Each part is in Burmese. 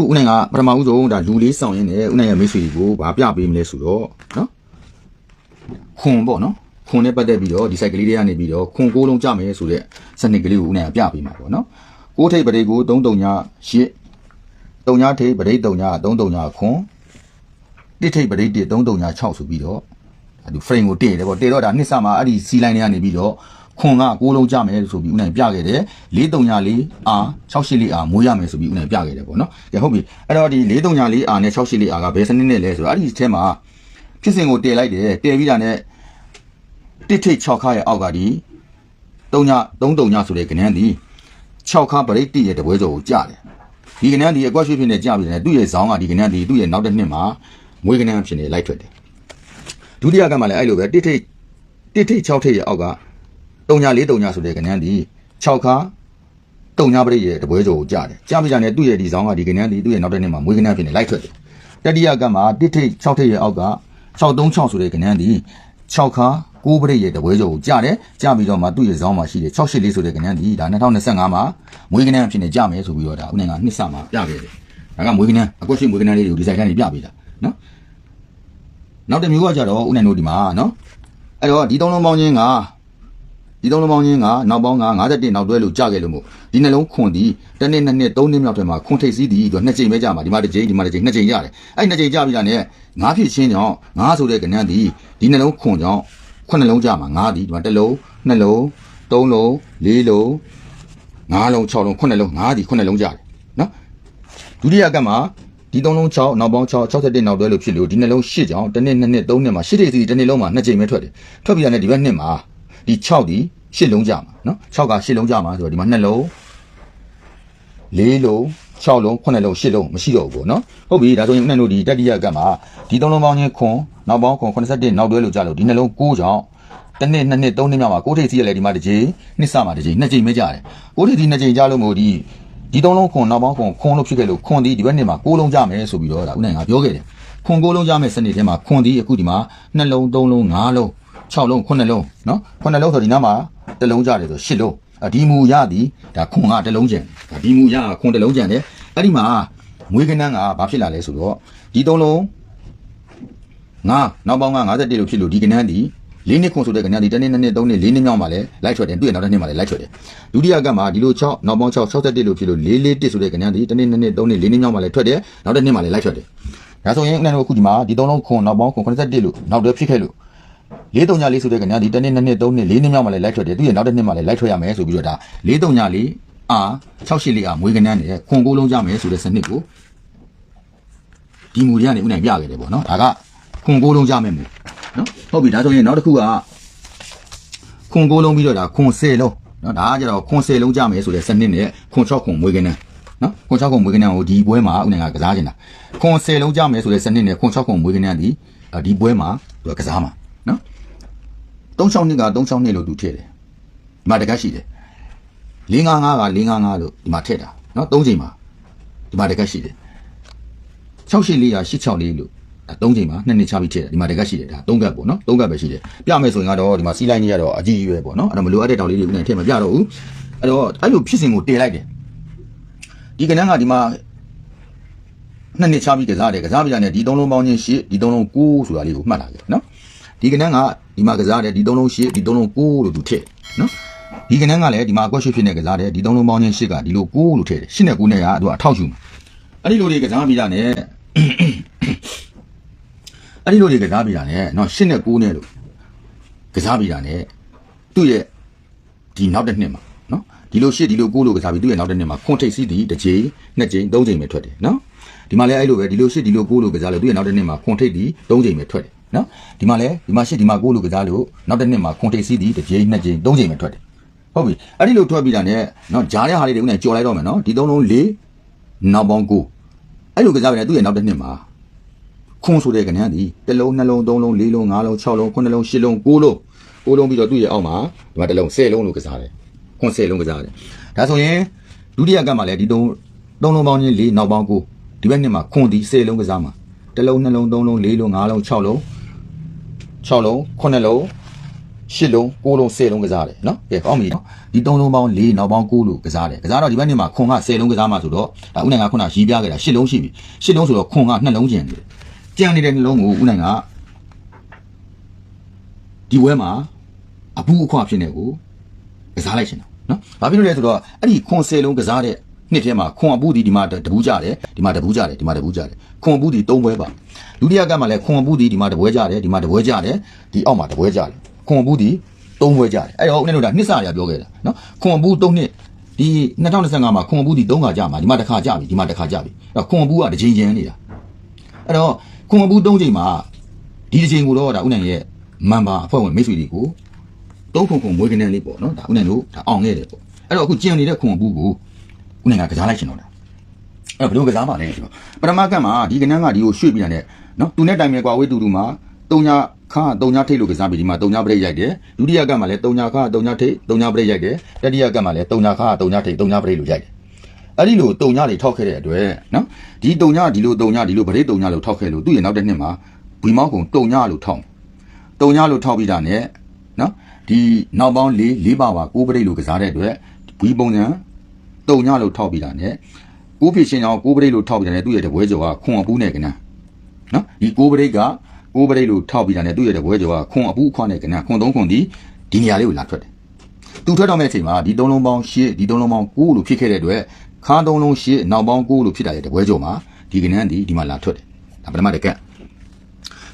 ခုဦးနိုင်ကပထမဦးဆုံးဒါလူလေးဆောင်ရင်းနဲ့ဦးနိုင်ရဲ့မိတ်ဆွေကိုဗာပြပေးမလဲဆိုတော့နော်ခွန်ပေါ့နော်ခွန်နဲ့ပတ်သက်ပြီးတော့ဒီ site ကလေးတွေကနေပြီးတော့ခွန်ကိုးလုံးကြမယ်ဆိုတဲ့စနစ်ကလေးကိုဦးနိုင်ကပြပေးမှာပေါ့နော်ကိုးထိပ်ပရိတ်ကို338တုံညာထိပ်ပရိတ်တုံညာ339ခွန်တစ်ထိပ်ပရိတ်1 336ဆိုပြီးတော့အဲ့ဒီ frame ကိုတည့်တယ်ပေါ့တည့်တော့ဒါနှစ်ဆမှာအဲ့ဒီစီလိုင်းတွေကနေပြီးတော့ ခွန်ကကိုးလုံးကြမယ်ဆိုပြီးဦးနိုင်ပြခဲ့တယ်434 R 684 R မိုးရမယ်ဆိုပြီးဦးနိုင်ပြခဲ့တယ်ပေါ့နော်ကဲဟုတ်ပြီအဲ့တော့ဒီ434 R နဲ့684 R ကဘယ်စနစ်နဲ့လဲဆိုတော့အဲ့ဒီအထဲမှာဖြစ်စဉ်ကိုတည့်လိုက်တယ်တည့်ပြီးတာနဲ့တစ်ထိပ်6ခါရဲ့အောက်ကဒီ3ည3တုံညဆိုတဲ့ကဏ္ဍဒီ6ခါပရိတ်1ရဲ့တပွဲကျော်ကိုကြားတယ်ဒီကနန်းဒီအကွက်ရွှေဖြစ်နေကြပြီလေသူ့ရဲ့ဇောင်းကဒီကနန်းဒီသူ့ရဲ့နောက်တစ်နှစ်မှာမွေးကနန်းဖြစ်နေလိုက်ထွက်တယ်ဒုတိယကမှလည်းအဲ့လိုပဲတစ်ထိတ်တစ်ထိတ်6ထိတ်ရဲ့အောက်က 3ညာ4 3ညာဆိုတဲ့ကနန်းဒီ6ခါ3ညာပရိရဲ့တပွဲကျော်ကိုကြားတယ်ကြားပြီးကြတယ်သူ့ရဲ့ဒီဇောင်းကဒီကနန်းဒီသူ့ရဲ့နောက်တစ်နှစ်မှာမွေးကနန်းဖြစ်နေလိုက်ထွက်တယ်တတိယကမှတစ်ထိတ်6ထိတ်ရဲ့အောက်က636ဆိုတဲ့ကနန်းဒီ6ခါကိုးပရိရဲ့တပွဲကျော်ကိုကြားတယ်ကြားပြီးတော့မှသူ့ရဲ့ဇောင်းမှာရှိတယ်684ဆိုတဲ့ကနန်းဒီဒါ2025မှာမွေးကနန်းဖြစ်နေကြမယ်ဆိုပြီးတော့ဒါဦးနိုင်ကနှစ်ဆမှာပြခဲ့တယ်ဒါကမွေးကနန်းအကွက်ရှိမွေးကနန်းလေးတွေကိုဒီဇိုင်ကနေပြပေးတာနော်နောက်တစ်မျိုးကကြတော့ဦးနိုင်တို့ဒီမှာနော်အဲ့တော့ဒီသုံးလုံးပေါင်းချင်းက ဒီသုံးလုံးပေါင်းချင်းကနောက်ပေါင်းက51နောက်တွဲလို့ကြခဲ့လို့မို့ဒီနှလုံးခွန်ဒီတစ်နှစ်နှစ်နှစ်သုံးနှစ်မြောက်ထဲမှာခွန်ထိတ်စည်းဒီတော့နှစ်ကြိမ်ပဲကြမှာဒီမှာတစ်ကြိမ်ဒီမှာတစ်ကြိမ်နှစ်ကြိမ်ကြတယ်အဲ့နှစ်ကြိမ်ကြပြီးတာနဲ့ငါးဖြစ်ချင်းကြောင့်ငါးဆိုတဲ့ကဏ္ဍဒီဒီနှလုံးခွန်ကြောင့်ခုနှစ်လုံးကြမှာငါးဒီဒီမှာတစ်လုံးနှစ်လုံးသုံးလုံးလေးလုံးငါးလုံး၆လုံးခုနှစ်လုံးငါးဒီခုနှစ်လုံးကြတယ်နော်ဒုတိယကမှာဒီသုံးလုံး6နောက်ပေါင်း6 61နောက်တွဲလို့ဖြစ်လို့ဒီနှလုံး8ကြောင့်တစ်နှစ်နှစ်နှစ်သုံးနှစ်မှာ8တိစီတစ်နှစ်လုံးမှာနှစ်ကြိမ်ပဲထွက်တယ်ထွက်ပြီးရတယ်ဒီဘက်နှစ်မှာ ဒီ6ဒီ8လုံးကြမှာနော်6က8လုံးကြမှာဆိုတော့ဒီမှာ2လုံး4လုံး6လုံး9လုံး10လုံးမရှိတော့ဘူးပေါ့နော်ဟုတ်ပြီဒါဆိုရင်ဦးနိုင်တို့ဒီတတိယကမှာဒီသုံးလုံးပေါင်းချင်းခွန်နောက်ပေါင်းခွန်81နောက်တွဲလို့ကြလို့ဒီနှလုံး9ကြောင့်တစ်နှစ်နှစ်နှစ်သုံးနှစ်မြောက်မှာကိုးထိပ်စီရလဲဒီမှာတစ်ကြိမ်နှစ်စမှာတစ်ကြိမ်နှစ်ကြိမ်ပဲကြတယ်ကိုးထိပ်စီနှစ်ကြိမ်ကြလို့မို့ဒီဒီသုံးလုံးခွန်နောက်ပေါင်းခွန်ခွန်လို့ဖြစ်ခဲ့လို့ခွန်ဒီဒီဘက်နှစ်မှာ9လုံးကြမယ်ဆိုပြီးတော့ဒါဦးနိုင်ကပြောခဲ့တယ်ခွန်9လုံးကြမယ်စနစ်ထဲမှာခွန်ဒီအခုဒီမှာ2လုံး3လုံး5လုံး 6လုံး9လုံးနော်9လုံးဆိုဒီနားမှာတစ်လုံးကြတယ်ဆို10လုံးအဒီမူရသည်ဒါခွန်ကတစ်လုံးကျန်ဒါဒီမူရကခွန်တစ်လုံးကျန်တယ်အဲ့ဒီမှာမွေးကနန်းကဘာဖြစ်လာလဲဆိုတော့ဒီသုံးလုံးငါနောက်ပေါင်းက51လို့ဖြစ်လို့ဒီကနန်းဒီလေးနှစ်ခွန်ဆိုတဲ့ကနန်းဒီတစ်နှစ်နှစ်နှစ်သုံးနှစ်လေးနှစ်မြောက်မှာလဲလိုက်ထွက်တယ်တွေ့ရနောက်တစ်နှစ်မှာလဲလိုက်ထွက်တယ်ဒုတိယကမှာဒီလို6နောက်ပေါင်း6 61လို့ဖြစ်လို့လေးလေးတစ်ဆိုတဲ့ကနန်းဒီတစ်နှစ်နှစ်နှစ်သုံးနှစ်လေးနှစ်မြောက်မှာလဲထွက်တယ်နောက်တစ်နှစ်မှာလဲလိုက်ထွက်တယ်ဒါဆိုရင်ဦးနိုင်တို့အခုဒီမှာဒီသုံးလုံးခွန်နောက်ပေါင်းခွန်81လို့နောက်တစ်ဖြစ်ခဲ့လို့ လေးတုံညာလေးဆိုတဲ့ကညာဒီတစ်နှစ်နှစ်နှစ်သုံးနှစ်လေးနှစ်မြောက်မှလည်းလိုက်ထွက်တယ်သူရဲ့နောက်တစ်နှစ်မှလည်းလိုက်ထွက်ရမယ်ဆိုပြီးတော့ဒါလေးတုံညာလေးအာ684အာမွေးကနန်းနဲ့ခွန်ကိုးလုံးကြမယ်ဆိုတဲ့စနစ်ကိုဒီမူတွေကနေဥနိုင်ပြခဲ့တယ်ပေါ့နော်ဒါကခွန်ကိုးလုံးကြမယ်မူနော်ဟုတ်ပြီဒါဆိုရင်နောက်တစ်ခုကခွန်ကိုးလုံးပြီးတော့ဒါခွန်10လုံးနော်ဒါကကြတော့ခွန်10လုံးကြမယ်ဆိုတဲ့စနစ်နဲ့ခွန်6ခွန်မွေးကနန်းနော်ခွန်6ခွန်မွေးကနန်းကိုဒီပွဲမှာဥနိုင်ကကစားနေတာခွန်10လုံးကြမယ်ဆိုတဲ့စနစ်နဲ့ခွန်6ခွန်မွေးကနန်းဒီဒီပွဲမှာသူကကစားမှာနော် 36နှစ်က36နှစ်လို့သူထည့်တယ်ဒီမှာတကက်ရှိတယ်455က455လို့ဒီမှာထည့်တာနော်3ချိန်မှာဒီမှာတကက်ရှိတယ်684က864လို့ဒါ3ချိန်မှာနှစ်နှစ်ချပြီးထည့်တယ်ဒီမှာတကက်ရှိတယ်ဒါ3ကက်ပေါ့နော်3ကက်ပဲရှိတယ်ပြမယ်ဆိုရင်ကတော့ဒီမှာစီးလိုက်နေရတော့အကြီးကြီးပဲပေါ့နော်အဲ့တော့မလိုအပ်တဲ့တောင်လေးတွေဦးနေထည့်မပြတော့ဘူးအဲ့တော့အဲ့လိုဖြစ်စဉ်ကိုတည်လိုက်တယ်ဒီကနန်းကဒီမှာနှစ်နှစ်ချပြီးကစားတယ်ကစားပြရတယ်ဒီသုံးလုံးပေါင်းချင်းရှစ်ဒီသုံးလုံး9ဆိုတာလေးကိုမှတ်လာတယ်နော် ဒီကနန်းကဒီမှာကစားတယ်ဒီသုံးလုံးရှစ်ဒီသုံးလုံး9လို့သူထည့်နော်ဒီကနန်းကလည်းဒီမှာအကွက်ရှစ်ဖြစ်နေကစားတယ်ဒီသုံးလုံးပေါင်းချင်းရှစ်ကဒီလို9လို့ထည့်တယ်ရှစ်နဲ့9နဲ့ကသူကအထောက်ယူအဲ့ဒီလိုတွေကစားပြီးတာနဲ့အဲ့ဒီလိုတွေကစားပြီးတာနဲ့နော်ရှစ်နဲ့9နဲ့လို့ကစားပြီးတာနဲ့သူ့ရဲ့ဒီနောက်တစ်နှစ်မှာနော်ဒီလိုရှစ်ဒီလို9လို့ကစားပြီးသူ့ရဲ့နောက်တစ်နှစ်မှာခွန်ထိတ်စီးသည်တစ်ချိန်နှစ်ချိန်သုံးချိန်ပဲထွက်တယ်နော်ဒီမှာလည်းအဲ့လိုပဲဒီလိုရှစ်ဒီလို9လို့ကစားလို့သူ့ရဲ့နောက်တစ်နှစ်မှာခွန်ထိတ်သည်သုံးချိန်ပဲထွက်တယ် နော်ဒီမှာလဲဒီမှာရှစ်ဒီမှာကိုလို့ကစားလို့နောက်တစ်နှစ်မှာခွန်ထိပ်စီးသည်တစ်ကြိမ်နှစ်ကြိမ်သုံးကြိမ်ပဲထွက်တယ်ဟုတ်ပြီအဲ့ဒီလိုထွက်ပြီးတာနဲ့နော်ဂျားတဲ့ဟာလေးတွေဦးနဲ့ကြော်လိုက်တော့မယ်နော်ဒီသုံးလုံး၄နောက်ပေါင်း9အဲ့လိုကစားပြီးတယ်သူ့ရဲ့နောက်တစ်နှစ်မှာခွန်ဆိုတဲ့ကဏ္ဍဒီတစ်လုံးနှလုံးသုံးလုံးလေးလုံးငါးလုံး၆လုံးခုနှစ်လုံးရှစ်လုံး၉လုံး၉လုံးပြီးတော့သူ့ရဲ့အောက်မှာဒီမှာတစ်လုံး၁၀လုံးလို့ကစားတယ်ခွန်၁၀လုံးကစားတယ်ဒါဆိုရင်ဒုတိယကမှလည်းဒီသုံးသုံးလုံးပေါင်းချင်း၄နောက်ပေါင်း9ဒီဘက်နှစ်မှာခွန်ဒီ၁၀လုံးကစားမှာတစ်လုံးနှလုံးသုံးလုံးလေးလုံးငါးလုံး၆လုံး 6လုံး9လုံးရှစ်လုံးကိုးလုံးဆယ်လုံးကစားတယ်နော်ကဲကောင်းပြီနော်ဒီသုံးလုံးပေါင်း၄နောက်ပေါင်း9လို့ကစားတယ်ကစားတော့ဒီဘက်နေ့မှာခွန်က10လုံးကစားမှဆိုတော့ဒါဦးနိုင်ကခုနရီးပြခဲ့တာရှစ်လုံးရှိပြီရှစ်လုံးဆိုတော့ခွန်က2လုံးကျန်တယ်ကျန်နေတဲ့နှလုံးကိုဦးနိုင်ကဒီဝဲမှာအဘူးအခွဖြစ်နေကိုကစားလိုက်ရှင်တာနော်ဘာဖြစ်လို့လဲဆိုတော့အဲ့ဒီခွန်10လုံးကစားတဲ့ နှစ်ထဲမှာခွန်အဘူးဒီဒီမှာတဘူးကြတယ်ဒီမှာတဘူးကြတယ်ဒီမှာတဘူးကြတယ်ခွန်အဘူးဒီ၃ဘွဲပါဒုတိယကမှလည်းခွန်အဘူးဒီဒီမှာတပွဲကြတယ်ဒီမှာတပွဲကြတယ်ဒီအောက်မှာတပွဲကြတယ်ခွန်အဘူးဒီ၃ဘွဲကြတယ်အဲ့တော့ဦးနဲ့တို့ကနှစ်စရာပြောခဲ့တာနော်ခွန်အဘူး၃နှစ်ဒီ2025မှာခွန်အဘူးဒီ၃ခါကြမှာဒီမှာတစ်ခါကြပြီဒီမှာတစ်ခါကြပြီအဲ့တော့ခွန်အဘူးကတစ်ချိန်ချင်းနေတာအဲ့တော့ခွန်အဘူး၃ချိန်မှာဒီတစ်ချိန်ကိုတော့ဒါဦးနိုင်ရဲ့မန်ပါအဖွဲ့ဝင်မိတ်ဆွေတွေကိုသုံးခုခုမွေးကနေလေးပေါ့နော်ဒါဦးနိုင်တို့ဒါအောင်ခဲ့တယ်ပေါ့အဲ့တော့အခုကြံနေတဲ့ခွန်ဘူးကို ဦးနိုင်ကကစားလိုက်ရှင်တော့တာအဲ့တော့ဘယ်လိုကစားမှလဲဆိုတော့ပထမကတ်မှာဒီကနန်းကဒီကိုရွှေ့ပြရတယ်နော်သူနဲ့တိုင်မယ်ကွာဝေးတူတူမှာတုံညာခါတုံညာထိတ်လို့ကစားပြီးဒီမှာတုံညာပရိတ်ရိုက်တယ်ဒုတိယကတ်မှာလည်းတုံညာခါတုံညာထိတ်တုံညာပရိတ်ရိုက်တယ်တတိယကတ်မှာလည်းတုံညာခါတုံညာထိတ်တုံညာပရိတ်လို့ရိုက်တယ်အဲ့ဒီလိုတုံညာတွေထောက်ခဲ့တဲ့အတွက်နော်ဒီတုံညာဒီလိုတုံညာဒီလိုပရိတ်တုံညာလို့ထောက်ခဲ့လို့သူ့ရဲ့နောက်တစ်နှစ်မှာဘွီမောက်ကုံတုံညာလို့ထောက်တုံညာလို့ထောက်ပြီးတာ ਨੇ နော်ဒီနောက်ပေါင်း၄၄ပါပါကိုးပရိတ်လို့ကစားတဲ့အတွက်ဘွီပုံစံ တုံညလို့ထောက်ပြီးတာနဲ့ဥဖြစ်ရှင်ကြောင့်ကိုပရိတ်လို့ထောက်ပြီးတာနဲ့သူ့ရဲ့တပွဲကျော်ကခွန်အပူးနဲ့ကနန်းနော်ဒီကိုပရိတ်ကကိုပရိတ်လို့ထောက်ပြီးတာနဲ့သူ့ရဲ့တပွဲကျော်ကခွန်အပူးအခွနဲ့ကနန်းခွန်သုံးခွန်ဒီဒီနေရာလေးကိုလာထွက်တယ်သူထွက်တော့မဲ့အချိန်မှာဒီသုံးလုံးပေါင်း၈ဒီသုံးလုံးပေါင်း၉လို့ဖြစ်ခဲ့တဲ့အတွက်ခါသုံးလုံး၈နောက်ပေါင်း၉လို့ဖြစ်တာရဲ့တပွဲကျော်မှာဒီကနန်းဒီဒီမှာလာထွက်တယ်ဒါပထမတစ်ကက်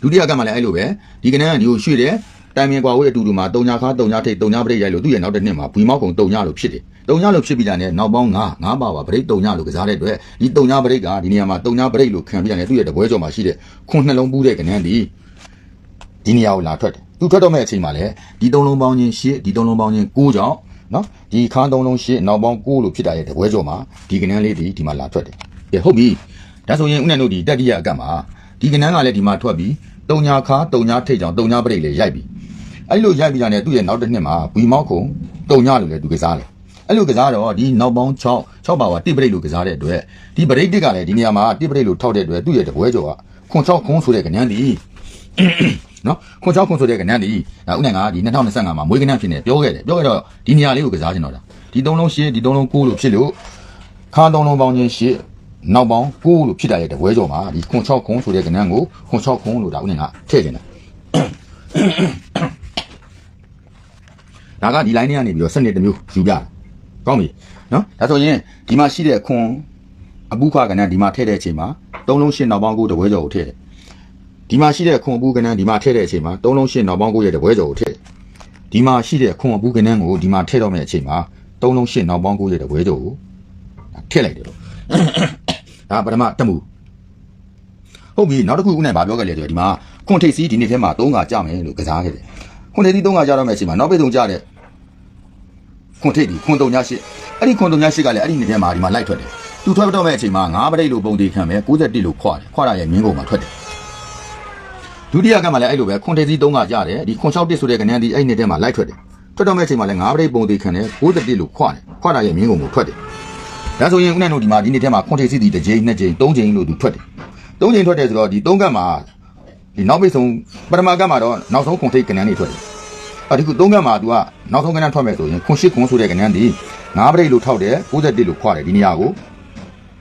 ဒုတိယကက်မှာလည်းအဲ့လိုပဲဒီကနန်းကဒီကိုရွှေ့တယ် တိုင်မြင်ကွာဝေးအတူတူမှာတုံညာခါတုံညာထိတ်တုံညာပရိတ်ရိုက်လို့သူ့ရဲ့နောက်တစ်နှစ်မှာဘွီမောက်ကုံတုံညာလို့ဖြစ်တယ်တုံညာလို့ဖြစ်ပြီးတာနဲ့နောက်ပေါင်း9 9ပါပါပရိတ်တုံညာလို့ကစားတဲ့အတွက်ဒီတုံညာပရိတ်ကဒီနေရာမှာတုံညာပရိတ်လို့ခံပြီးတာနဲ့သူ့ရဲ့တပွဲကျော်မှာရှိတဲ့ခွန်နှလုံးပူးတဲ့ကနန်းဒီဒီနေရာကိုလာထွက်တယ်သူထွက်တော့မဲ့အချိန်မှာလည်းဒီသုံးလုံးပေါင်းချင်းရှစ်ဒီသုံးလုံးပေါင်းချင်း9ကြောင့်နော်ဒီခါသုံးလုံးရှစ်နောက်ပေါင်း9လို့ဖြစ်တာရဲ့တပွဲကျော်မှာဒီကနန်းလေးဒီဒီမှာလာထွက်တယ်ကဲဟုတ်ပြီဒါဆိုရင်ဦးနဲ့တို့ဒီတက်တိယအကတ်မှာဒီကနန်းကလည်းဒီမှာထွက်ပြီးတုံညာခါတုံညာထိတ်ကြောင့်တုံညာပရိတ်လေးရိုက်ပြီး အဲ့လိုရိုက်ပြီးတာနဲ့သူ့ရဲ့နောက်တစ်နှစ်မှာဘွီမောက်ခုံတုံညလို့လည်းသူကစားတယ်အဲ့လိုကစားတော့ဒီနောက်ပေါင်း6 6ပါဝါတိပရိတ်လို့ကစားတဲ့အတွက်ဒီပရိတ်တစ်ကလည်းဒီနေရာမှာတိပရိတ်လို့ထောက်တဲ့အတွက်သူ့ရဲ့တပွဲကျော်ကခွန်6ခွန်ဆိုတဲ့ကနန်းဒီနော်ခွန်6ခွန်ဆိုတဲ့ကနန်းဒီဒါဥနိုင်ကဒီ2025မှာမွေးကနန်းဖြစ်နေပြောခဲ့တယ်ပြောခဲ့တော့ဒီနေရာလေးကိုကစားချင်တော့တာဒီ3လုံး8ဒီ3လုံး9လို့ဖြစ်လို့ခါ3လုံးပေါင်းချင်း8နောက်ပေါင်း9လို့ဖြစ်တာရဲ့တပွဲကျော်မှာဒီခွန်6ခွန်ဆိုတဲ့ကနန်းကိုခွန်6ခွန်လို့ဒါဥနိုင်ကထည့်ချင်တယ် ဒါကဒီ line ထဲကနေပြီးတော့စနစ်တစ်မျိုးယူပြတာကောင်းပြီနော်ဒါဆိုရင်ဒီမှာရှိတဲ့ခွန်အပူခွာကဏ္ဍဒီမှာထည့်တဲ့အချိန်မှာ၃လုံးရှင်းနောက်ပေါင်းကိုတပွဲကျော်ကိုထည့်တယ်ဒီမှာရှိတဲ့ခွန်အပူကဏ္ဍဒီမှာထည့်တဲ့အချိန်မှာ၃လုံးရှင်းနောက်ပေါင်းကိုရဲ့တပွဲကျော်ကိုထည့်တယ်ဒီမှာရှိတဲ့ခွန်အပူကဏ္ဍကိုဒီမှာထည့်တော့မယ့်အချိန်မှာ၃လုံးရှင်းနောက်ပေါင်းကိုရဲ့တပွဲကျော်ကိုထည့်လိုက်တယ်လို့ဒါပထမတက်မှုဟုတ်ပြီနောက်တစ်ခုဦးနိုင်ဗာပြောခဲ့လေဆိုတော့ဒီမှာခွန်ထိပ်စီးဒီနေ့ထဲမှာ၃ခါကြာမယ်လို့ကစားခဲ့တယ်ခွန်ထိပ်သီး၃ခါကြာတော့မယ့်အချိန်မှာနောက်ပိတ်ဆုံးကြတဲ့ ခွန်ထိပ်ဒီခွန်တုံညာရှိအဲ့ဒီခွန်တုံညာရှိကလည်းအဲ့ဒီနေထဲမှာဒီမှာလိုက်ထွက်တယ်သူထွက်တော့မယ့်အချိန်မှာ၅ပရိတ်လို့ပုံတည်ခံမယ်61လို့ခွာတယ်ခွာရရဲ့မြင်းကုန်မှာထွက်တယ်ဒုတိယကမှလည်းအဲ့လိုပဲခွန်ထိပ်သီး၃ခါကြာတယ်ဒီခွန်၆တစ်ဆိုတဲ့ကဏ္ဍဒီအဲ့ဒီနေထဲမှာလိုက်ထွက်တယ်ထွက်တော့မယ့်အချိန်မှာလည်း၅ပရိတ်ပုံတည်ခံတယ်61လို့ခွာတယ်ခွာရရဲ့မြင်းကုန်ကိုထွက်တယ်ဒါဆိုရင်ဦးနိုင်တို့ဒီမှာဒီနေ့ထဲမှာခွန်ထိပ်စီးဒီတစ်ချိန်နှစ်ချိန်သုံးချိန်လို့သူထွက်တယ်သုံးချိန်ထွက်တယ်ဆိုတော့ဒီသုံးကတ်မှာဒီနောက်ပိတ်ဆုံးပထမကတ်မှာတော့နောက်ဆုံးခွန်ထိပ်ကဏ္ဍတွေထွက်တယ် အဲ့ဒီခုသုံးကတ်မှာ तू ကနောက်ဆုံးကဏ္ဍထွက်မယ်ဆိုရင်ခွန်ရှိခွန်ဆိုတဲ့ကဏ္ဍဒီငါးပရိတ်လို့ထောက်တယ်61လို့ခွာတယ်ဒီနေရာကို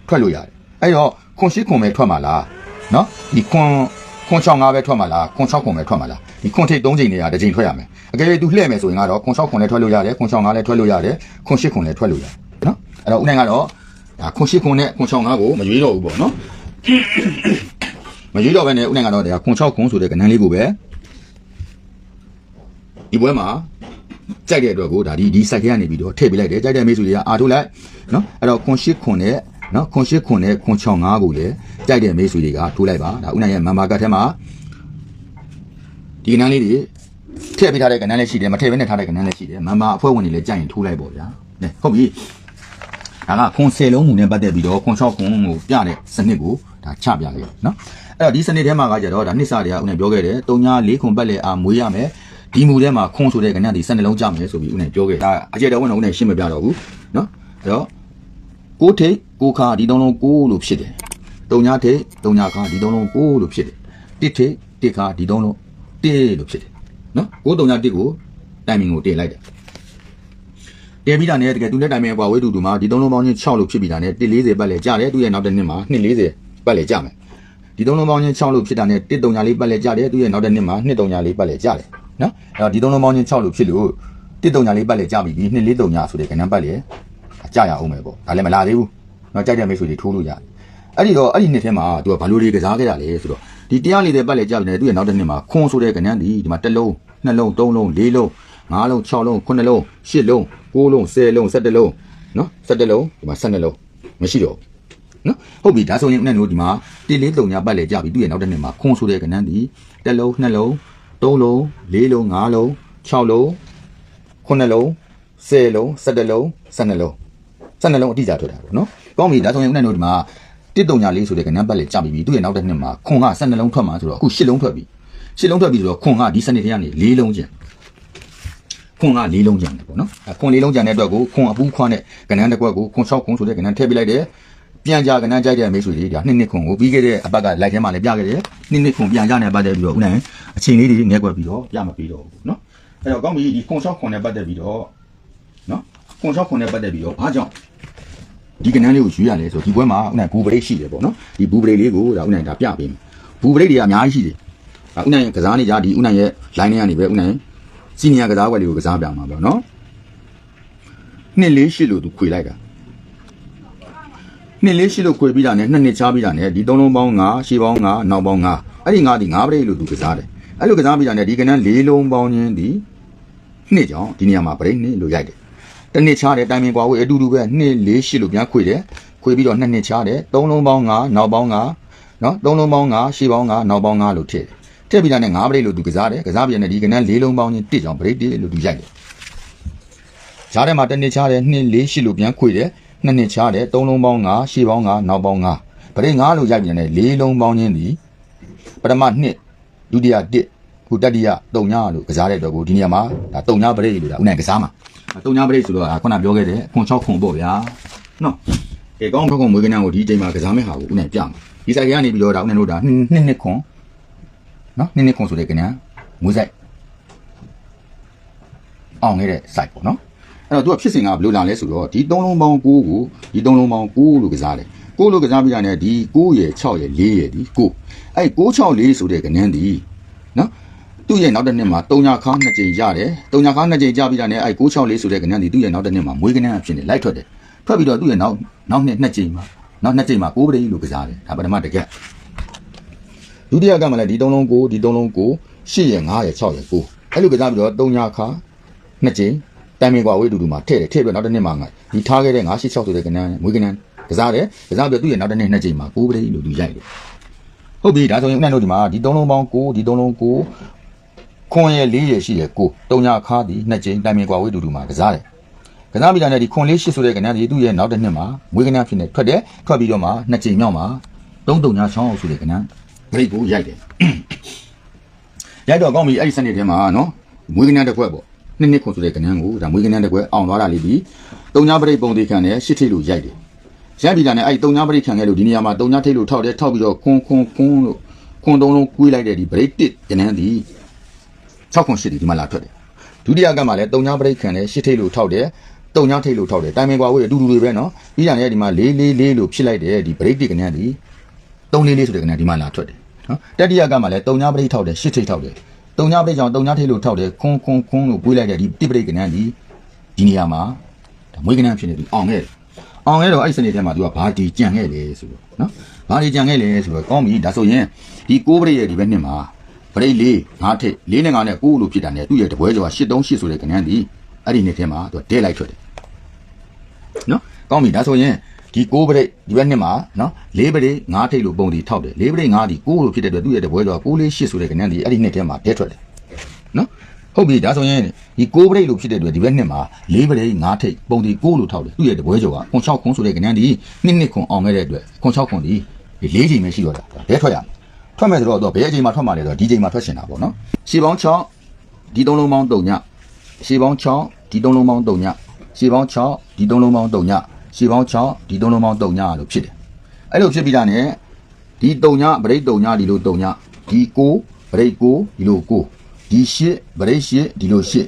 ထွက်လို့ရတယ်အဲ့တော့ခွန်ရှိခွန်ပဲထွက်မှာလားနော်ဒီခွန်ခွန်6 5ပဲထွက်မှာလားခွန်6ခွန်ပဲထွက်မှာလားဒီခွန်ထိပ်3ချိန်နေရာတစ်ချိန်ထွက်ရမယ်အကယ်၍ तू လှည့်မယ်ဆိုရင်ကတော့ခွန်6ခွန်လည်းထွက်လို့ရတယ်ခွန်6 5လည်းထွက်လို့ရတယ်ခွန်8ခွန်လည်းထွက်လို့ရတယ်နော်အဲ့တော့ဦးနိုင်ကတော့ဒါခွန်8ခွန်နဲ့ခွန်6 5ကိုမရွေးတော့ဘူးပေါ့နော်မရွေးတော့ဘဲနဲ့ဦးနိုင်ကတော့ဒါခွန်6ခွန်ဆိုတဲ့ကဏ္ဍလေးကိုပဲ ဒီပွဲမှာကြိုက်တဲ့အတွက်ကိုဒါဒီဒီစိုက်ခဲကနေပြီးတော့ထည့်ပေးလိုက်တယ်ကြိုက်တဲ့မိတ်ဆွေတွေကအာထုတ်လိုက်နော်အဲ့တော့ခွန်ရှိခွန်နဲ့နော်ခွန်ရှိခွန်နဲ့ခွန်65ကိုလည်းကြိုက်တဲ့မိတ်ဆွေတွေကထိုးလိုက်ပါဒါဥနိုင်ရဲ့မန်မာကတ်ထဲမှာဒီကဏ္ဍလေးတွေထည့်ပေးထားတဲ့ကဏ္ဍလည်းရှိတယ်မထည့်ဘဲနဲ့ထားတဲ့ကဏ္ဍလည်းရှိတယ်မန်မာအဖွဲ့ဝင်တွေလည်းကြိုက်ရင်ထိုးလိုက်ပေါ့ဗျာနဲဟုတ်ပြီဒါကခွန်10လုံးမူနဲ့ပတ်သက်ပြီးတော့ခွန်6ခွန်ကိုပြတဲ့စနစ်ကိုဒါချပြခဲ့နော်အဲ့တော့ဒီစနစ်ထဲမှာကကြတော့ဒါနှစ်စတွေကဥနဲ့ပြောခဲ့တယ်3ညာ4ခွန်ပတ်လေအားမွေးရမယ် ဒီမူထဲမှာခွန်ဆိုတဲ့ကဏ္ဍဒီစနစ်လုံးကြမယ်ဆိုပြီးဥနဲ့ပြောခဲ့ဒါအကျေတော်ဝင်တော့ဥနဲ့ရှင်းမပြတော့ဘူးနော်အဲ့တော့ကိုထိတ်ကိုခါဒီသုံးလုံးကိုလို့ဖြစ်တယ်3ညာထိတ်3ညာခါဒီသုံးလုံးကိုလို့ဖြစ်တယ်တစ်ထိတ်တစ်ခါဒီသုံးလုံးတစ်လို့ဖြစ်တယ်နော်ကို3ညာတစ်ကိုတိုင်မင်ကိုတင်လိုက်တယ်တင်ပြီးတာနဲ့တကယ်သူနဲ့တိုင်မင်အကွာဝေးတူတူမှာဒီသုံးလုံးပေါင်းချင်း6လို့ဖြစ်ပြီးတာနဲ့140ပတ်လဲကြာတယ်သူရဲ့နောက်တစ်နှစ်မှာ240ပတ်လဲကြာမယ်ဒီသုံးလုံးပေါင်းချင်း6လို့ဖြစ်တာနဲ့134ပတ်လဲကြာတယ်သူရဲ့နောက်တစ်နှစ်မှာ234ပတ်လဲကြာတယ် နော်အဲ့တော့ဒီသုံးလုံးပေါင်းချင်း6လို့ဖြစ်လို့134ပတ်လဲကြာပြီ243ဆိုတဲ့ကဏ္ဍပတ်လဲကြာရအောင်မယ်ပေါ့ဒါလည်းမလာသေးဘူးနော်ကြိုက်တဲ့မိတ်ဆွေတွေထိုးလို့ရတယ်အဲ့ဒီတော့အဲ့ဒီနှစ်ထဲမှာသူကဘာလို့တွေကစားခဲ့တာလဲဆိုတော့ဒီ140ပတ်လဲကြာပြီနဲ့သူရဲ့နောက်တစ်နှစ်မှာခွန်ဆိုတဲ့ကဏ္ဍဒီဒီမှာတစ်လုံးနှလုံးသုံးလုံးလေးလုံးငါးလုံး6လုံး9လုံး10လုံး9လုံး10လုံး17လုံးနော်17လုံးဒီမှာ12လုံးမရှိတော့ဘူးနော်ဟုတ်ပြီဒါဆိုရင်ဦးနဲ့တို့ဒီမှာ1လေး3ညပတ်လဲကြာပြီသူရဲ့နောက်တစ်နှစ်မှာခွန်ဆိုတဲ့ကဏ္ဍဒီတစ်လုံး2လုံး 3လုံး4လုံး5လုံး6လုံး9လုံး10လုံး17လုံး12လုံး12လုံးအတိအကျထွက်တာပေါ့နော်ကောင်းပြီဒါဆိုရင်ဦးနဲ့တို့ဒီမှာတစ်တုံညာလေးဆိုတဲ့ကဏ္ဍပတ်လဲကြာပြီသူရဲ့နောက်တစ်နှစ်မှာခွန်က12လုံးထွက်မှာဆိုတော့အခု10လုံးထွက်ပြီ10လုံးထွက်ပြီဆိုတော့ခွန်ကဒီစနစ်ထဲကနေ4လုံးကျန်ခွန်က4လုံးကျန်တယ်ပေါ့နော်အဲခွန်4လုံးကျန်တဲ့အတွက်ကိုခွန်အပူးခွန်းတဲ့ကဏ္ဍတစ်ကွက်ကိုခွန်6ခွန်ဆိုတဲ့ကဏ္ဍထည့်ပေးလိုက်တယ်ပြန်ကြကဏ္ဍကြိုက်တဲ့မိတ်ဆွေတွေဒါနှစ်နှစ်ခွန်ကိုပြီးခဲ့တဲ့အပတ်ကလိုက်ထဲမှာလည်းပြခဲ့တယ် နှစ်နှစ်ခွန်ပြန်ကြနေပတ်သက်ပြီးတော့ဦးနိုင်အချိန်လေးတွေငဲကွက်ပြီးတော့ပြမပြီးတော့ဘူးနော်အဲတော့ကောင်းပြီဒီခွန်6ခွန်နဲ့ပတ်သက်ပြီးတော့နော်ခွန်6ခွန်နဲ့ပတ်သက်ပြီးတော့ဘာကြောင့်ဒီကဏ္ဍလေးကိုရွေးရလဲဆိုဒီဘွဲမှာဦးနိုင်ဘူပရိတ်ရှိတယ်ပေါ့နော်ဒီဘူပရိတ်လေးကိုဒါဦးနိုင်ဒါပြပေးမယ်ဘူပရိတ်တွေကအများကြီးရှိတယ်ဒါဦးနိုင်ကစားနေကြဒီဦးနိုင်ရဲ့ line ထဲကနေပဲဦးနိုင်စီနီယာကစားကွက်လေးကိုကစားပြမှာပေါ့နော်နှစ်လေးရှိလို့သူခွေလိုက်တာ နှစ်လေးရှိလို့ခွေပြီးတာနဲ့နှစ်နှစ်ချပြီးတာနဲ့ဒီသုံးလုံးပေါင်း9ရှည်ပေါင်း9နောက်ပေါင်း9အဲ့ဒီ9ဒီ9ပရိတ်လို့သူကစားတယ်အဲ့လိုကစားပြီးတာနဲ့ဒီကဏ္ဍလေးလုံးပေါင်းချင်းဒီနှစ်ကြောင်ဒီနေရာမှာပရိတ်နှစ်လို့ရိုက်တယ်တနှစ်ချတယ်တိုင်ပင်ကွာဝေးအတူတူပဲနှစ်လေးရှိလို့ပြန်ခွေတယ်ခွေပြီးတော့နှစ်နှစ်ချတယ်သုံးလုံးပေါင်း9နောက်ပေါင်း9နော်သုံးလုံးပေါင်း9ရှည်ပေါင်း9နောက်ပေါင်း9လို့ထည့်တယ်ထည့်ပြီးတာနဲ့9ပရိတ်လို့သူကစားတယ်ကစားပြီးတဲ့ဒီကဏ္ဍလေးလုံးပေါင်းချင်းတစ်ကြောင်ပရိတ်တစ်လို့သူရိုက်တယ်ဈားထဲမှာတစ်နှစ်ချတယ်နှစ်လေးရှိလို့ပြန်ခွေတယ် နှစ်နှစ်ချတယ်သုံးလုံးပေါင်း9ရှေ့ပေါင်း9နောက်ပေါင်း9ပရိတ်9လို့ရိုက်ပြန်တယ်လေးလုံးပေါင်းချင်းဒီပထမနှစ်ဒုတိယတစ်ခုတတိယတုံညာလို့ကစားတဲ့အတွက်ကိုဒီနေရာမှာဒါတုံညာပရိတ်လို့ဒါဦးနိုင်ကစားမှာတုံညာပရိတ်ဆိုတော့ခုနပြောခဲ့တဲ့ခွန်6ခွန်ပေါ့ဗျာနော်ကဲကောင်းထောက်ခွန်မွေးကနန်းကိုဒီအချိန်မှာကစားမဲ့ဟာကိုဦးနိုင်ပြမှာဒီဆိုင်ကနေပြီးတော့ဒါဦးနိုင်တို့ဒါနှစ်နှစ်ခွန်နော်နှစ်နှစ်ခွန်ဆိုတဲ့ကနန်းမွေးဆိုင်အောင်ခဲ့တဲ့ site ပေါ့နော် အဲ့တော့သူကဖြစ်စဉ်ကဘယ်လိုလာလဲဆိုတော့ဒီသုံးလုံးပေါင်း9ကိုဒီသုံးလုံးပေါင်း9လို့ကစားတယ်9လို့ကစားပြီးတာ ਨੇ ဒီ9ရယ်6ရယ်4ရယ်ဒီ9အဲ့964ဆိုတဲ့ကဏ္ဍဒီနော်သူ့ရဲ့နောက်တစ်နှစ်မှာ3ညခါ2ကြိမ်ရတယ်3ညခါ2ကြိမ်ကြပြီးတာ ਨੇ အဲ့964ဆိုတဲ့ကဏ္ဍဒီသူ့ရဲ့နောက်တစ်နှစ်မှာမွေးကဏ္ဍအဖြစ်နဲ့လိုက်ထွက်တယ်ထွက်ပြီးတော့သူ့ရဲ့နောက်နောက်နှစ်2ကြိမ်မှာနောက်2ကြိမ်မှာ9ပရိလို့ကစားတယ်ဒါပထမတစ်ကက်ဒုတိယကမှလည်းဒီသုံးလုံး9ဒီသုံးလုံး9 8ရယ်5ရယ်6ရယ်9အဲ့လိုကစားပြီးတော့3ညခါ2ကြိမ် တိုင်မင်ကွာဝေးတူတူမှာထည့်တယ်ထည့်ပြီးတော့နောက်တစ်နှစ်မှာငါဒီထားခဲ့တဲ့986ဆိုတဲ့ကဏ္ဍမွေးကဏ္ဍကစားတယ်ကစားပြီးတော့သူ့ရဲ့နောက်တစ်နှစ်နှစ်ချိန်မှာကိုးပရိလို့သူရိုက်တယ်ဟုတ်ပြီဒါဆိုရင်ဦးနိုင်တို့ဒီမှာဒီသုံးလုံးပေါင်း9ဒီသုံးလုံး9ခွန်ရဲ့4ရဲ့ရှိရဲ့9တုံညာခါဒီနှစ်ချိန်တိုင်မင်ကွာဝေးတူတူမှာကစားတယ်ကစားပြီးတာနဲ့ဒီခွန်လေး8ဆိုတဲ့ကဏ္ဍဒီသူ့ရဲ့နောက်တစ်နှစ်မှာမွေးကဏ္ဍဖြစ်နေထွက်တယ်ထွက်ပြီးတော့မှနှစ်ချိန်မြောက်မှာ3တုံညာချောင်းအောင်ဆိုတဲ့ကဏ္ဍဘရိတ်ကိုရိုက်တယ်ရိုက်တော့ကောင်းပြီအဲ့ဒီစနစ်ထဲမှာနော်မွေးကဏ္ဍတစ်ခွက်ပေါ့ နှစ်နှစ်ခွန်ဆိုတဲ့ကဏ္ဍကိုဒါမွေးကဏ္ဍတစ်ခွဲအောင်သွားတာလေးပြီးတုံညာပရိတ်ပုံသေးခံနဲ့ရှစ်ထိပ်လို့ရိုက်တယ်ရိုက်ပြီးတာနဲ့အဲ့ဒီတုံညာပရိတ်ခံခဲ့လို့ဒီနေရာမှာတုံညာထိပ်လို့ထောက်တယ်ထောက်ပြီးတော့ခွန်ခွန်ခွန်လို့ခွန်တုံးလုံးကွေးလိုက်တဲ့ဒီပရိတ်တစ်ကဏ္ဍဒီ6ခွန်8ဒီဒီမှာလာထွက်တယ်ဒုတိယကမှလည်းတုံညာပရိတ်ခံနဲ့ရှစ်ထိပ်လို့ထောက်တယ်တုံညာထိပ်လို့ထောက်တယ်တိုင်ပင်ကွာဝေးအတူတူတွေပဲနော်ပြီးတာနဲ့ဒီမှာလေးလေးလေးလို့ဖြစ်လိုက်တယ်ဒီပရိတ်တစ်ကဏ္ဍဒီ3လေးလေးဆိုတဲ့ကဏ္ဍဒီမှာလာထွက်တယ်နော်တတိယကမှလည်းတုံညာပရိတ်ထောက်တယ်ရှစ်ထိပ်ထောက်တယ် တုံညာပိတ်ကြောင့်တုံညာထိတ်လို့ထောက်တယ်ခွန်းခွန်းခွန်းလို့ပွေးလိုက်တဲ့ဒီတိပရိတ်ကနန်းဒီဒီနေရာမှာဒါမွေးကနန်းဖြစ်နေပြီအောင်ခဲ့တယ်အောင်ခဲ့တော့အဲ့စနေထဲမှာသူကဘာဒီကြံခဲ့လဲဆိုတော့နော်ဘာဒီကြံခဲ့လဲဆိုတော့ကောင်းပြီဒါဆိုရင်ဒီကိုးပရိတ်ရဲ့ဒီဘက်နှစ်မှာပရိတ်လေးငါးထိတ်လေးနဲ့ငါးနဲ့ကိုးလို့ဖြစ်တာနဲ့သူ့ရဲ့တပွဲကျော်က838ဆိုတဲ့ကနန်းဒီအဲ့ဒီနှစ်ထဲမှာသူကဒဲလိုက်ထွက်တယ်နော်ကောင်းပြီဒါဆိုရင် ဒီကိုးပရိတ်ဒီဘက်နှစ်မှာနော်လေးပရိတ်ငါးထိတ်လို့ပုံဒီထောက်တယ်လေးပရိတ်ငါးဒီကိုးလို့ဖြစ်တဲ့အတွက်သူ့ရဲ့တပွဲကျော်က6လေး8ဆိုတဲ့ကနန်းဒီအဲ့ဒီနှစ်ထဲမှာဒဲထွက်တယ်နော်ဟုတ်ပြီဒါဆိုရင်ဒီ6ပရိတ်လို့ဖြစ်တဲ့အတွက်ဒီဘက်နှစ်မှာ4ပရိတ်5ထိပ်ပုံဒီ6လို့ထောက်တယ်သူ့ရဲ့တပွဲကျော်ကခွန်6ခွန်ဆိုတဲ့ကဏ္ဍဒီနှစ်နှစ်ခွန်အောင်ခဲ့တဲ့အတွက်ခွန်6ခွန်ဒီ၄ချိန်ပဲရှိတော့တာဘဲထွက်ရမယ်ထွက်မယ်ဆိုတော့တော့ဘယ်အချိန်မှာထွက်မှာလဲဆိုတော့ဒီချိန်မှာထွက်ရှင်တာပေါ့နော်ရှေးပေါင်း6ဒီသုံးလုံးပေါင်း3ညရှေးပေါင်း6ဒီသုံးလုံးပေါင်း3ညရှေးပေါင်း6ဒီသုံးလုံးပေါင်း3ည ရှေးပေါင်း6ဒီသုံးလုံးပေါင်း3ညလို့ဖြစ်တယ်အဲ့လိုဖြစ်ပြီးတာ ਨੇ ဒီ3ညပရိတ်3ညဒီလို3ညဒီ9ပရိတ်9ဒီလို9ဒီရှစ်ဗရိတ်ရှစ်ဒီလိုရှစ်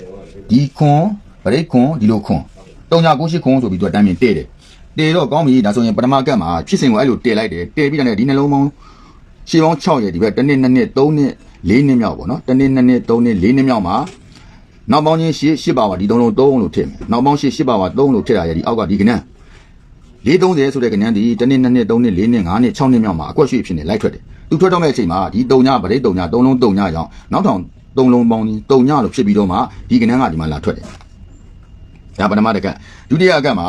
ဒီခွန်ဗရိတ်ခွန်ဒီလိုခွန်တုံညာကိုရှိခွန်ဆိုပြီးသူကတမ်းမြင်တဲ့တယ်တဲတော့ကောင်းပြီဒါဆိုရင်ပထမကတ်မှာဖြစ်စဉ်ကိုအဲ့လိုတဲလိုက်တယ်တဲပြီးတော့လည်းဒီနှလုံးပေါင်းရှေးပေါင်း6ရဲ့ဒီဘက်တစ်နှစ်နှစ်နှစ်3နှစ်4နှစ်မြောက်ပေါ့နော်တစ်နှစ်နှစ်နှစ်3နှစ်4နှစ်မြောက်မှာနောက်ပေါင်းချင်းရှေ့ရှစ်ပါပါဒီသုံးလုံး3လို့ထည့်မယ်နောက်ပေါင်းရှေ့ရှစ်ပါပါ3လို့ထည့်တာရဲ့ဒီအောက်ကဒီကနန်း 430ဆိုတဲ့ကနန်းဒီတစ်နှစ်နှစ်နှစ်3နှစ်4နှစ်5နှစ်6နှစ်မြောက်မှာအကွက်ရွှေ့ဖြစ်နေလိုက်ထွက်တယ်သူထွက်တော့မဲ့အချိန်မှာဒီတုံညာဗရိတ်တုံညာ3လုံးတုံညာကြောင့်နောက်ထောင်3လုံးပေါင်းကြီးတုံညာလို့ဖြစ်ပြီးတော့မှဒီကနန်းကဒီမှာလာထွက်တယ်ဒါပထမတစ်ကတ်ဒုတိယအကတ်မှာ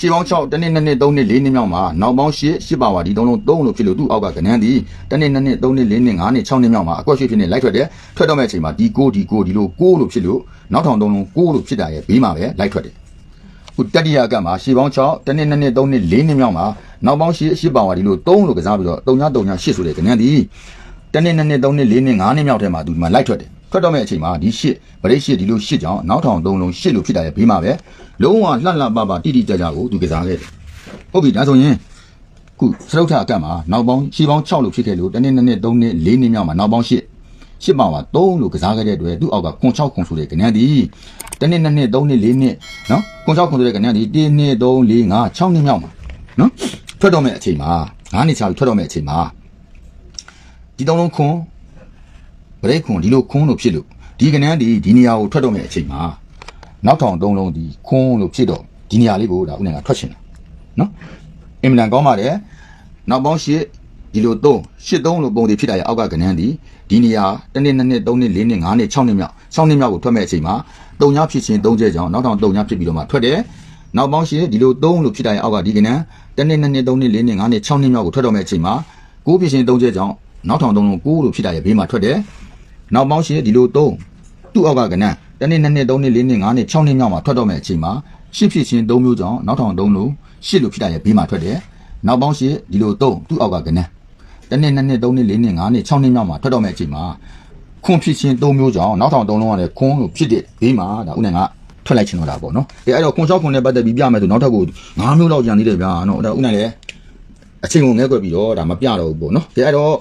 ရှေးပေါင်း6တနေ့2နှစ်3နှစ်4နှစ်မြောက်မှာနောက်ပေါင်း8 8ပါဝါဒီသုံးလုံး3လို့ဖြစ်လို့သူ့အောက်ကကဏန်းဒီတနေ့2နှစ်3နှစ်4နှစ်5နှစ်6နှစ်မြောက်မှာအကွက်ရွှေ့ဖြစ်နေလိုက်ထွက်တယ်ထွက်တော့မဲ့အချိန်မှာဒီကိုဒီကိုဒီလို6လို့ဖြစ်လို့နောက်ထောင်3လုံး6လို့ဖြစ်တာရဲ့ဘေးမှာပဲလိုက်ထွက်တယ် ခုတတိယအကတ်မှာရှေးပေါင်း6တနေ့2နှစ်3နှစ်4နှစ်မြောက်မှာနောက်ပေါင်း8 8ပါဝါဒီလို3လို့ကစားပြီးတော့3ည3ည8ဆိုတဲ့ကဏန်းဒီတနေ့2နှစ်3နှစ်4နှစ်5နှစ်မြောက်ထဲမှာသူဒီမှာလိုက်ထွက်တယ်ထွက်တော့မဲ့အချိန်မှာဒီရှစ်ဗရိတ်ရှစ်ဒီလိုရှစ်ကြောင်နောက်ထောင်သုံးလုံးရှစ်လို့ဖြစ်တာရဲ့ဘေးမှာပဲလုံးဝလှလှပပတိတိကျကျကိုသူကစားခဲ့တယ်ဟုတ်ပြီဒါဆိုရင်ခုစရုပ်ထအကတ်မှာနောက်ပေါင်းရှီပေါင်း6လို့ဖြစ်ခဲ့လို့တစ်နှစ်နှစ်နှစ်သုံးနှစ်လေးနှစ်မြောက်မှာနောက်ပေါင်းရှစ်ရှစ်ပါပါ3လို့ကစားခဲ့တဲ့အတွက်သူ့အောက်ကခွန်6ခွန်ဆိုတဲ့ကဏ္ဍဒီ တစ်နှစ်နှစ်နှစ်သုံးနှစ်လေးနှစ်နော်ခွန်6ခွန်ဆိုတဲ့ကဏ္ဍဒီ1နှစ်3 4 5 6နှစ်မြောက်မှာနော်ထွက်တော့မဲ့အချိန်မှာ9နှစ်ချပြီးထွက်တော့မဲ့အချိန်မှာဒီသုံးလုံးခွန်ဗရိတ်ခွန်ဒီလိုခွန်းလို့ဖြစ်လို့ဒီကနန်းဒီဒီနေရာကိုထွက်တော့မယ့်အချိန်မှာနောက်ထောင်သုံးလုံးဒီခွန်းလို့ဖြစ်တော့ဒီနေရာလေးကိုဒါဦးနေကထွက်ချင်တာနော်အင်မတန်ကောင်းပါတယ်နောက်ပေါင်းရှစ် ဒီလိုသုံးရှစ်သုံးလို့ပုံတွေဖြစ်တာရဲ့အောက်ကကနန်းဒီဒီနေရာတစ်နှစ်နှစ်နှစ်သုံးနှစ်လေးနှစ်ငါးနှစ်၆နှစ်မြောက်၆နှစ်မြောက်ကိုထွက်မဲ့အချိန်မှာတုံညာဖြစ်ခြင်းသုံးချက်ကြောင့်နောက်ထောင်တုံညာဖြစ်ပြီးတော့မှထွက်တယ်နောက်ပေါင်းရှစ်ဒီလိုသုံးလို့ဖြစ်တာရဲ့အောက်ကဒီကနန်းတစ်နှစ်နှစ်နှစ်သုံးနှစ်လေးနှစ်ငါးနှစ်၆နှစ်မြောက်ကိုထွက်တော့မဲ့အချိန်မှာကိုးဖြစ်ခြင်းသုံးချက်ကြောင့်နောက်ထောင်သုံးလုံးကိုးလို့ဖြစ်တာရဲ့ဘေးမှာထွက်တယ်နောက်ပေါင်းရှင်ဒီလိုသုံးသူ့အောက်ကကဏ္ဍတစ်နှစ်နှစ်နှစ်သုံးနှစ်လေးနှစ်ငါးနှစ်၆နှစ်မြောက်မှာထွက်တော့မယ့်အချိန်မှာရှစ်ဖြစ်ချင်း၃မျိုးကြောင့်နောက်ထောင်၃လို့ရှစ်လို့ဖြစ်တာရဲ့ဘေးမှာထွက်တယ်နောက်ပေါင်းရှင်ဒီလိုသုံးသူ့အောက်ကကဏ္ဍ တစ်နှစ်နှစ်နှစ်သုံးနှစ်လေးနှစ်ငါးနှစ်၆နှစ်မြောက်မှာထွက်တော့မယ့်အချိန်မှာခွန်ဖြစ်ချင်း၃မျိုးကြောင့်နောက်ထောင်၃လုံးကလည်းခွန်လို့ဖြစ်တဲ့ဘေးမှာဒါဥနဲ့ကထွက်လိုက်ချင်တော့တာပေါ့နော်အဲအဲ့တော့ခွန်၆ခွန်နဲ့ပတ်သက်ပြီးပြမယ်ဆိုနောက်ထပ်ကို၅မျိုးလောက်ကြံသေးတယ်ဗျာနော်ဒါဥနဲ့လည်းအချိန်ကိုငဲကွက်ပြီးတော့ဒါမပြတော့ဘူးပေါ့နော်။ဒါအဲ့တော့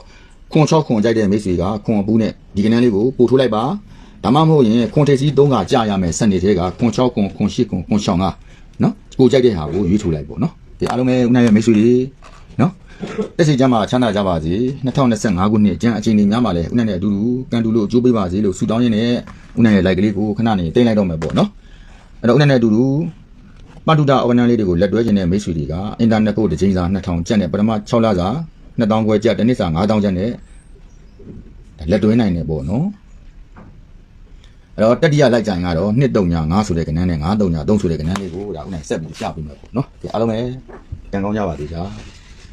ခွန်6ခွန်ကြိုက်တဲ့မိတ်ဆွေကခွန်အပူးနဲ့ဒီကနန်းလေးကိုပို့ထိုးလိုက်ပါ။ဒါမှမဟုတ်ရင်ခွန်ထေစီ3ကကြာရမယ်စနေသေးကခွန်6ခွန်ခွန်8ခွန်ခွန်6ကနော်ကိုကြိုက်တဲ့ဟာကိုရွေးထိုးလိုက်ပေါ့နော်။ဒီအားလုံးပဲဦးနိုင်ရဲ့မိတ်ဆွေတွေ နော်။တက်စီကျမ်းမှာချမ်းသာကြပါစေ2025ခုနှစ်ကျန်းအချိန်ကြီးများပါလေဦးနိုင်နဲ့အတူတူကန်တူလို့ကြိုးပေးပါစေလို့ဆုတောင်းရင်းနဲ့ဦးနိုင်ရဲ့ like ကလေးကိုခဏနေတင်လိုက်တော့မယ်ပေါ့နော်။အဲ့တော့ဦးနိုင်နဲ့အတူတူပတ်တူတာအဝနန်းလေးတွေကိုလက်တွဲခြင်းတဲ့မိတ်ဆွေတွေကအင်တာနက်ကိုတစ်ချိန်စာ2000ကျပ်နဲ့ပထမ6လစာ2000ခွဲကျပ်တစ်နှစ်စာ9000ကျပ်နဲ့ဒါလက်တွဲနိုင်တယ်ပေါ့နော်အဲ့တော့တတိယလိုက်ကြရင်ကတော့2 3ညာ9ဆိုတဲ့ကဏ္ဍနဲ့9 3ညာ3ဆိုတဲ့ကဏ္ဍလေးကိုဒါဥနိုင်ဆက်ပြီးပြပေးမယ်ပေါ့နော်ဒီအားလုံးပဲကြံကောင်းကြပါသေးချာ